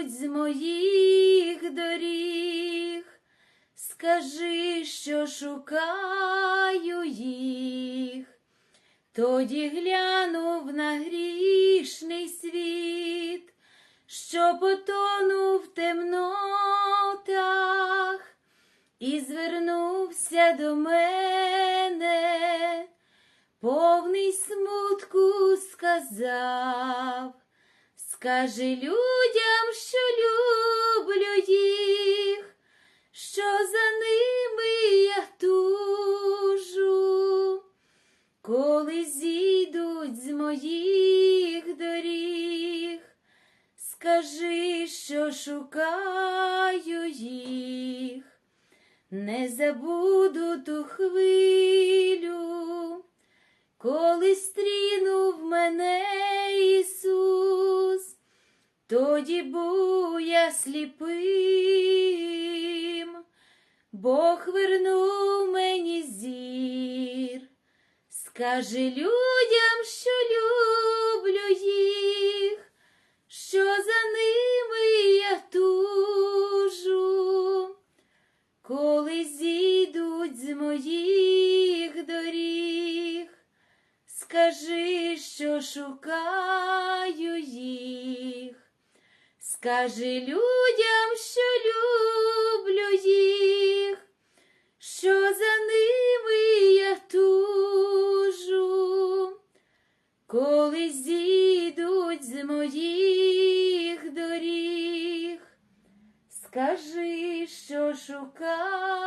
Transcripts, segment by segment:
зійдуть з моїх доріг, скажи, що шукаю їх. Тоді глянув на грішний світ, що потонув в темнотах, і звернувся до мене, повний смутку сказав, скажи людям, що люблю їх, що за ними я тужу. Коли зійдуть з моїх доріг, скажи, що шукаю їх, не забуду ту хвилю, коли стрінув мене Ісус, тоді був я сліпим, Бог вернув мені зір. Скажи людям, що люблю їх, що за ними я тужу, коли зійдуть з моїх доріг, скажи, що шукаю їх, скажи людям, що люблю їх, що за ними я тужу, коли зійдуть з моїх доріг, скажи, що шукаю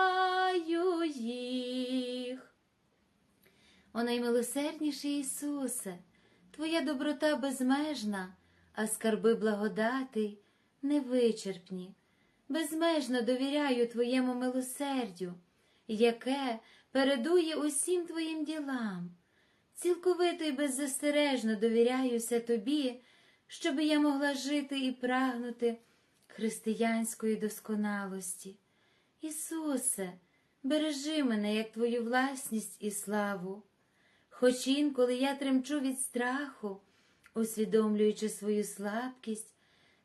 їх. О наймилосердніший Ісусе, Твоя доброта безмежна, а скарби благодати невичерпні. Безмежно довіряю Твоєму милосердю, яке передує усім Твоїм ділам. Цілковито і беззастережно довіряюся Тобі, щоби я могла жити і прагнути християнської досконалості. Ісусе, бережи мене як Твою власність і славу. Хоч інколи я тремчу від страху, усвідомлюючи свою слабкість,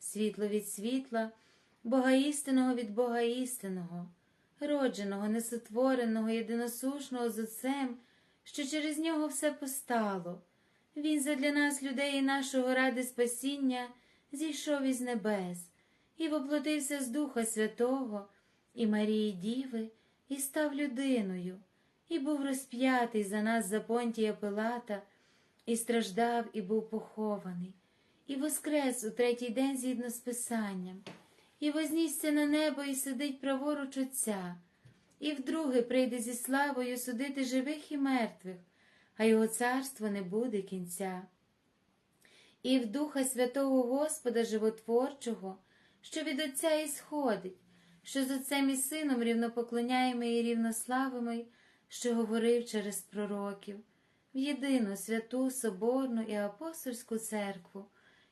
світло від світла, Бога істинного від Бога істинного, родженого, несотвореного, єдиносушного з Отцем, що через нього все постало. Він задля нас, людей і нашого ради спасіння, зійшов із небес і воплотився з Духа Святого і Марії Діви, і став людиною, і був розп'ятий за нас за понтія Пилата, і страждав, і був похований, і воскрес у третій день згідно з Писанням, і вознісся на небо і сидить праворуч Отця, і вдруге прийде зі славою судити живих і мертвих, а його царство не буде кінця. І в Духа Святого Господа Животворчого, що від Отця ісходить, що з Отцем і Сином рівнопоклоняємо і рівнославимо, що говорив через пророків, в єдину святу Соборну і апостольську церкву,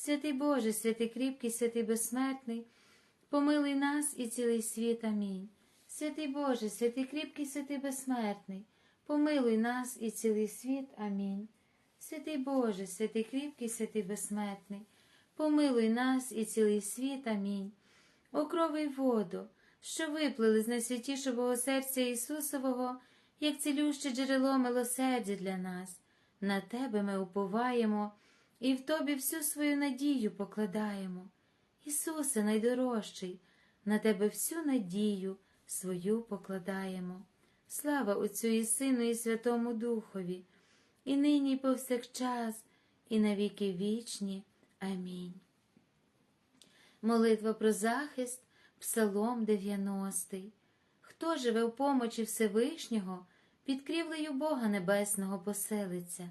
Святий Боже, святий кріпкий, святий безсмертний, помилуй нас і цілий світ. Амінь. Святий Боже, святий кріпкий, святий безсмертний, помилуй нас і цілий світ. Амінь. Святий Боже, святий кріпкий, святий безсмертний, помилуй нас і цілий світ. Амінь. О воду, що виплили з найсвятішого серця Ісусового, як цілюще джерело милосердя для нас. На Тебе ми уповаємо і в Тобі всю свою надію покладаємо. Ісусе, найдорожчий, на Тебе всю надію свою покладаємо. Слава Отцю і Сину, і Святому Духові, і нині, і повсякчас, і навіки вічні. Амінь. Молитва про захист, Псалом 90. Хто живе в помочі Всевишнього, під крівлею Бога Небесного поселиться,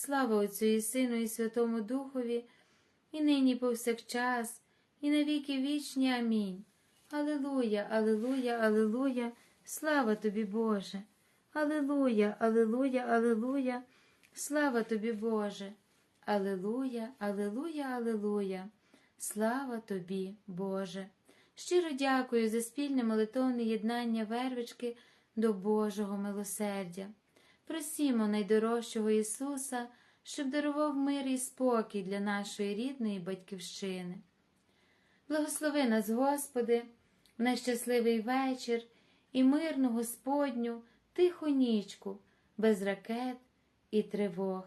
Слава Отцю і Сину, і Святому Духові, і нині повсякчас, і навіки вічні. Амінь. Алилуя, Алилуя, Алилуя, слава тобі, Боже. Алилуя, Алилуя, Алилуя, слава тобі, Боже. Алилуя, Алилуя, Алилуя, слава тобі, Боже. Щиро дякую за спільне молитовне єднання вервички до Божого милосердя. Просімо найдорожчого Ісуса, щоб дарував мир і спокій для нашої рідної батьківщини. Благослови нас, Господи, в нещасливий вечір і мирну Господню, тиху нічку, без ракет і тривог.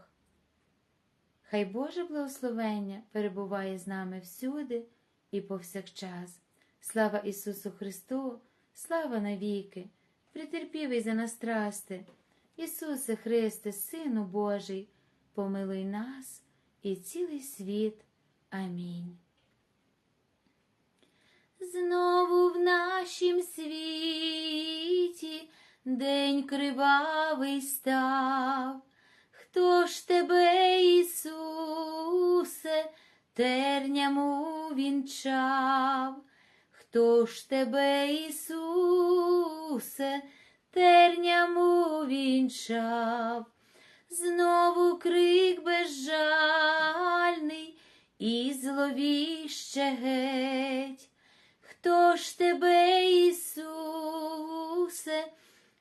Хай Боже благословення перебуває з нами всюди і повсякчас. Слава Ісусу Христу, слава навіки, притерпівий за нас трасти. Ісусе Христе, Сину Божий, помилуй нас і цілий світ. Амінь. Знову в нашім світі день кривавий став. Хто ж тебе, Ісусе, терням увінчав? Хто ж тебе, Ісусе, терням увінчав? Знову крик безжальний і зловіще геть. Хто ж тебе, Ісусе,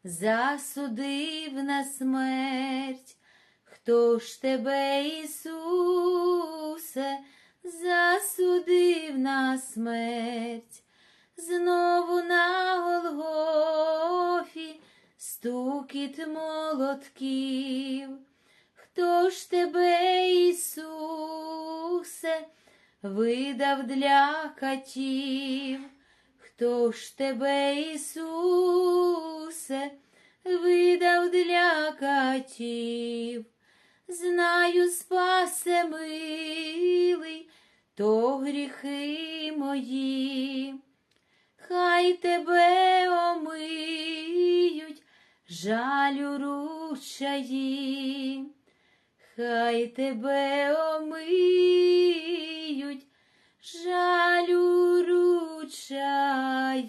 засудив на смерть? Хто ж тебе, Ісусе, засудив на смерть? Знову на Голгофі стукіт молотків. Хто ж тебе, Ісусе, видав для катів? Хто ж тебе, Ісусе, видав для катів? Знаю, спасе милий, то гріхи мої, хай тебе омиють, жалю ручаї, хай тебе омиють, жалю ручаї.